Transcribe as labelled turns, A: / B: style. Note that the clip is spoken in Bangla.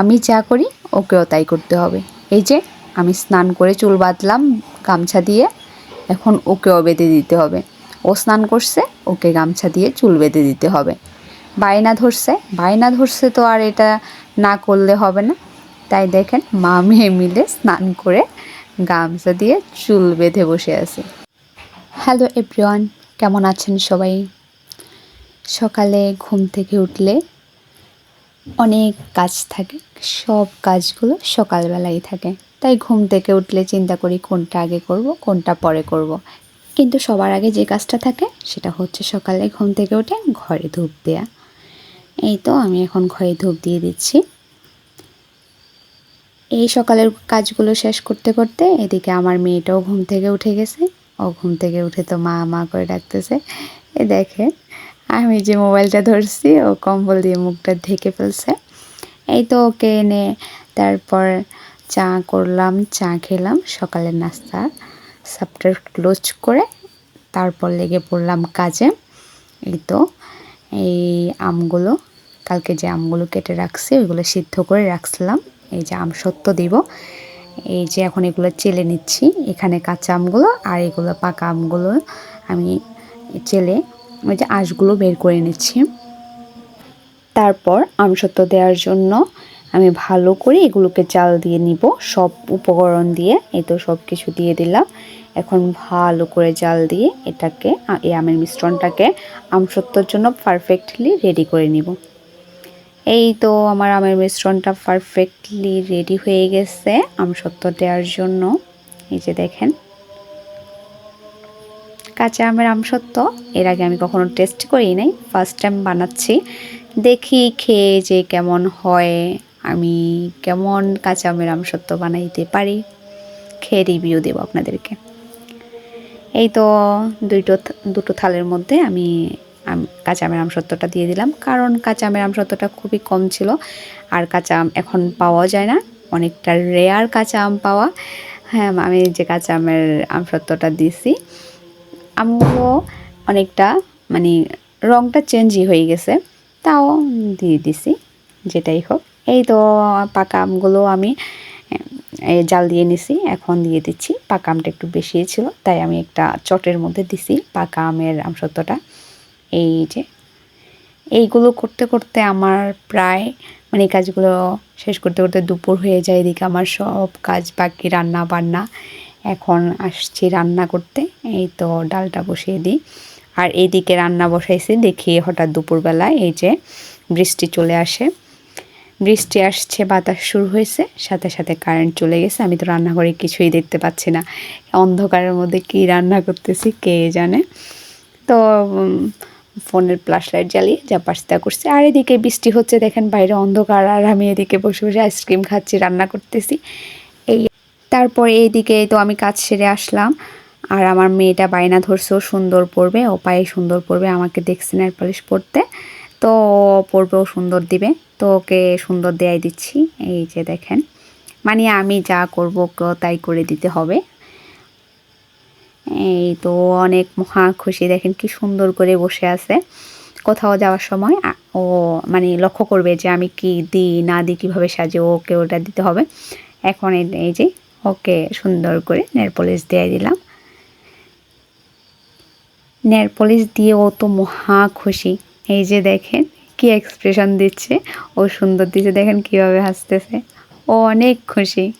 A: আমি যা করি, ওকেও তাই করতে হবে। এই যে, আমি স্নান করে চুল বাঁধলাম, গামছা দিয়ে, এখন ওকেও বেঁধে দিতে হবে। ও স্নান করছে, ওকে গামছা দিয়ে চুল বেঁধে দিতে হবে। বায়না ধরছে বায়না ধরছে তো আর এটা না করলে হবে না। তাই দেখেন, মা মেয়ে মিলে স্নান করে গামছা দিয়ে চুল বেঁধে বসে আছে। হ্যালো এভরিওয়ান, কেমন আছেন সবাই? সকালে ঘুম থেকে উঠলে অনেক কাজ থাকে, সব কাজগুলো সকালবেলাই থাকে। তাই ঘুম থেকে উঠলে চিন্তা করি কোনটা আগে করব, কোনটা পরে করব। কিন্তু সবার আগে যে কাজটা থাকে, সেটা হচ্ছে সকালে ঘুম থেকে উঠে ঘরে ধূপ দেয়া। এই তো আমি এখন ঘরে ধূপ দিয়ে দিচ্ছি। এই সকালের কাজগুলো শেষ করতে করতে এদিকে আমার মেয়েটাও ঘুম থেকে উঠে গেছে। ও ঘুম থেকে উঠে তো মা মা করে ডাকতেছে। এ দেখে আমি যে মোবাইলটা ধরছি, ও কম্বল দিয়ে মুখটা ঢেকে ফেলছে। এই তো ওকে এনে তারপর চা করলাম, চা খেলাম, সকালের নাস্তা, সাপটার ক্লোজ করে তারপর লেগে পড়লাম কাজে। এই তো, এই আমগুলো, কালকে যে আমগুলো কেটে রাখছি, ওইগুলো সিদ্ধ করে রাখছিলাম। এই যে আম সত্য দিব। এই যে এখন এগুলো চেলে নিচ্ছি, এখানে কাঁচা আমগুলো আর এগুলো পাকা আমগুলো আমি চেলে ওই যে আঁশগুলো বের করে নিচ্ছি তারপর আমসত্ব দেওয়ার জন্য আমি ভালো করে এগুলোকে চাল দিয়ে নিব, সব উপকরণ দিয়ে। এই তো সব কিছু দিয়ে দিলাম। এখন ভালো করে জাল দিয়ে এটাকে এই আমের মিশ্রণটাকে আমসত্বর জন্য পারফেক্টলি রেডি করে নিব। এই তো আমার আমের মিশ্রণটা পারফেক্টলি রেডি হয়ে গেছে আমসত্ব দেওয়ার জন্য। এই যে দেখেন কাঁচা আমের আমসত্ব এর আগে আমি কখনো টেস্ট করি নাই। ফার্স্ট টাইম বানাচ্ছি। দেখি খেয়ে যে কেমন হয়। আমি কেমন কাঁচা আমের আমসত্ব বানাইতে পারি। খেয়ে রিভিউ দেব আপনাদেরকে। এই তো দুটো দুটো থালের মধ্যে আমি কাঁচা আমের আমসত্বটা দিয়ে দিলাম। কারণ কাঁচা আমের আমসত্বটা খুবই কম ছিল। আর কাঁচা আম এখন পাওয়া যায় না। অনেকটা রেয়ার কাঁচা আম পাওয়া। হ্যাঁ আমি যে কাঁচা আমের আমসত্বটা দিয়েছি আমগুলো অনেকটা মানে রঙটা চেঞ্জই হয়ে গেছে। তাও দিয়ে দিছি, যেটাই হোক। এই তো পাকা আমগুলো আমি জাল দিয়ে নিছি। এখন দিয়ে দিচ্ছি। পাকা আমটা একটু বেশি ছিল, তাই আমি একটা চটের মধ্যে দিছি পাকা আমের আমসত্বটা। এই যে, এইগুলো করতে করতে আমার প্রায় মানে এই কাজগুলো শেষ করতে করতে দুপুর হয়ে যায়। এদিকে আমার সব কাজ বাকি রান্না বান্না এখন আসছি রান্না করতে, এই তো ডালটা বসিয়ে দিই। আর এইদিকে রান্না বসাইছি, দেখি হঠাৎ দুপুরবেলায় এই যে বৃষ্টি চলে আসে। বৃষ্টি আসছে, বাতাস শুরু হয়েছে, সাথে সাথে কারেন্ট চলে গেছে, আমি তো রান্নাঘরে কিছুই দেখতে পাচ্ছি না। অন্ধকারের মধ্যে কি রান্না করতেছি, কে জানে? তো ফোনের ফ্ল্যাশ লাইট জ্বালিয়ে যা পারছি তা করছি। আর এদিকে বৃষ্টি হচ্ছে, দেখেন বাইরে অন্ধকার, আর আমি এদিকে বসে বসে আইসক্রিম খাচ্ছি, রান্না করতেছি। তারপর এইদিকে তো আমি কাজ সেরে আসলাম। আর আমার মেয়েটা বায়না ধরছেও সুন্দর পড়বে ও পায়ে সুন্দর পড়বে আমাকে দেখছে না পলিশ পড়তে তো পড়বেও সুন্দর দিবে, তো ওকে সুন্দর দেয়াই দিচ্ছি। এই যে দেখেন মানে আমি যা করব তাই করে দিতে হবে। এই তো অনেক মহা খুশি, দেখেন কি সুন্দর করে বসে আছে। কোথাও যাওয়ার সময় ও মানে লক্ষ্য করবে যে আমি কি দিই, না দিই, কীভাবে সাজে, ওকে ওটা দিতে হবে। এখন এই যে ওকে সুন্দর করে নেল পলিশ দিয়ে দিলাম। নেল পলিশ দিয়ে ও তো মহা খুশি। এই যে দেখেন, কি এক্সপ্রেশন দিচ্ছে। ও সুন্দর দিচ্ছে দেখেন কীভাবে হাসতেছে। ও অনেক খুশি।